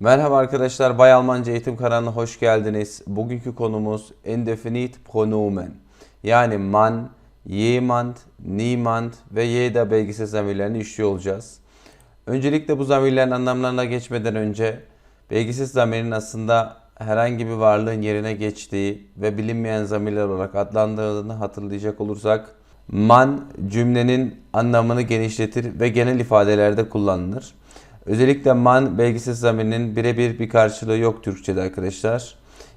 Merhaba arkadaşlar, Bay Almanca Eğitim kanalına hoş geldiniz. Bugünkü konumuz indefinite pronomen. Yani man, jemand, niemand ve jeder belgisiz zamirlerini işliyor olacağız. Öncelikle bu zamirlerin anlamlarına geçmeden önce belgisiz zamirin aslında herhangi bir varlığın yerine geçtiği ve bilinmeyen zamirler olarak adlandırıldığını hatırlayacak olursak man cümlenin anlamını genişletir ve genel ifadelerde kullanılır. Özellikle man belgisiz zamirinin birebir bir karşılığı yok Türkçe'de arkadaşlar.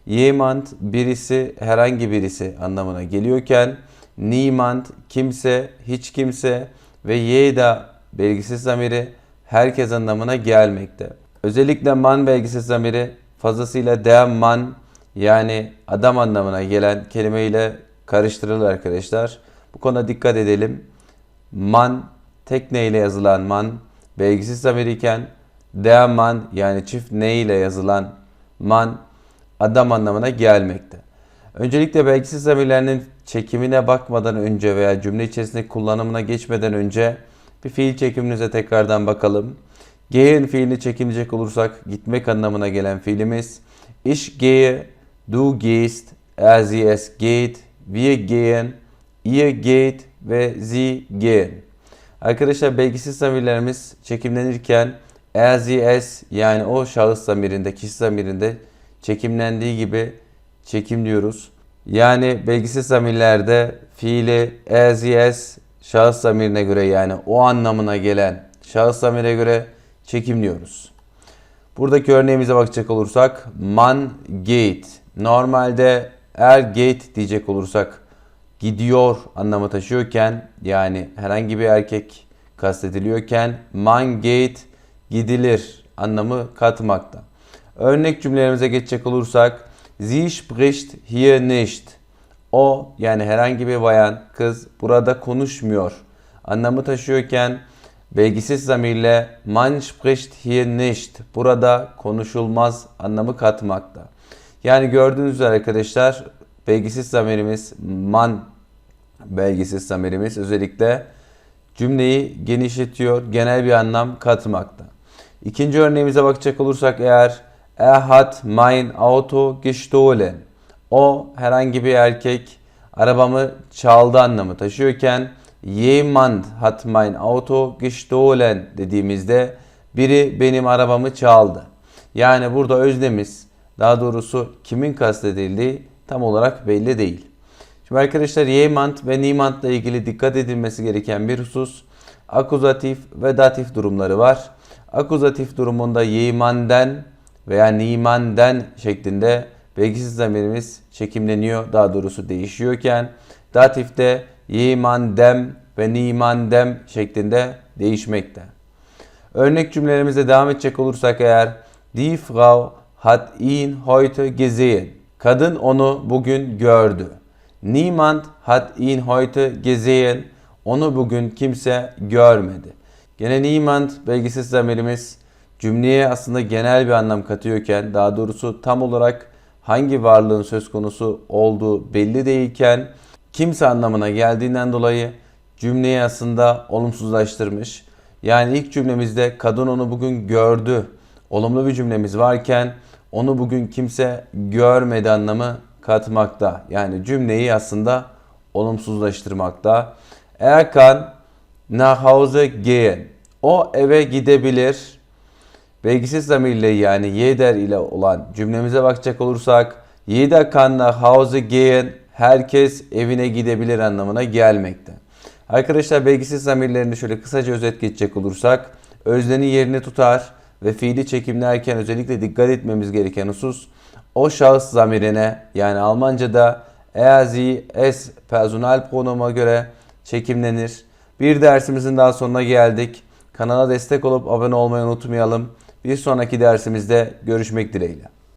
Jemand birisi herhangi birisi anlamına geliyorken niemand kimse hiç kimse ve jeder belgisiz zamiri herkes anlamına gelmekte. Özellikle man belgisiz zamiri fazlasıyla der man yani adam anlamına gelen kelimeyle karıştırılır arkadaşlar. Bu konuda dikkat edelim. Man tek ne ile yazılan man belgisiz zamir iken der man yani çift ne ile yazılan man adam anlamına gelmekte. Öncelikle belgisiz zamirlerinin çekimine bakmadan önce veya cümle içerisindeki kullanımına geçmeden önce bir fiil çekiminize tekrardan bakalım. Gehen fiilini çekimleyecek olursak gitmek anlamına gelen fiilimiz Ich gehe, du gehst, er sie es geht, wir gehen, ihr geht ve sie gehen. Arkadaşlar belgisiz zamirlerimiz çekimlenirken es yani o şahıs zamirinde, kişi zamirinde çekimlendiği gibi çekimliyoruz. Yani belgisiz zamirlerde fiili es şahıs zamirine göre yani o anlamına gelen şahıs zamire göre çekimliyoruz. Buradaki örneğimize bakacak olursak man geht. Normalde er geht diyecek olursak gidiyor anlamı taşıyorken yani herhangi bir erkek kastediliyorken man geht gidilir anlamı katmakta. Örnek cümlelerimize geçecek olursak sie spricht hier nicht. O yani herhangi bir bayan kız burada konuşmuyor anlamı taşıyorken belgisiz zamirle man spricht hier nicht burada konuşulmaz anlamı katmakta. Yani gördüğünüz üzere arkadaşlar belgisiz zamirimiz man belgisiz zamirimiz özellikle cümleyi genişletiyor, genel bir anlam katmakta. İkinci örneğimize bakacak olursak eğer er hat mein Auto gestohlen. O herhangi bir erkek arabamı çaldı anlamı taşıyorken jemand hat mein Auto gestohlen dediğimizde biri benim arabamı çaldı. Yani burada öznemiz daha doğrusu kimin kastedildiği tam olarak belli değil. Şimdi arkadaşlar jemand ve niemand ile ilgili dikkat edilmesi gereken bir husus akuzatif ve datif durumları var. Akuzatif durumunda jemanden veya nimanden şeklinde belgisiz zamirimiz çekimleniyor daha doğrusu değişiyorken datifte jemandem ve nimandem şeklinde değişmekte. Örnek cümlelerimize devam edecek olursak eğer Die Frau hat ihn heute gesehen. Kadın onu bugün gördü. Niemand hat ihn heute gesehen. Onu bugün kimse görmedi. Gene niemand belgisiz zamirimiz cümleye aslında genel bir anlam katıyorken daha doğrusu tam olarak hangi varlığın söz konusu olduğu belli değilken kimse anlamına geldiğinden dolayı cümleyi aslında olumsuzlaştırmış. Yani ilk cümlemizde kadın onu bugün gördü. Olumlu bir cümlemiz varken onu bugün kimse görmedi anlamı katmakta. Yani cümleyi aslında olumsuzlaştırmakta. Er kann nach gehen. O eve gidebilir. Belgisiz zamirle yani jeder ile olan cümlemize bakacak olursak jeder kann nach Hause gehen. Herkes evine gidebilir anlamına gelmekte. Arkadaşlar belgisiz zamirlerini şöyle kısaca özet geçecek olursak öznenin yerini tutar ve fiili çekimlerken özellikle dikkat etmemiz gereken husus o şahıs zamirine yani Almanca'da er, es personal pronoma göre çekimlenir. Bir dersimizin daha sonuna geldik. Kanala destek olup abone olmayı unutmayalım. Bir sonraki dersimizde görüşmek dileğiyle.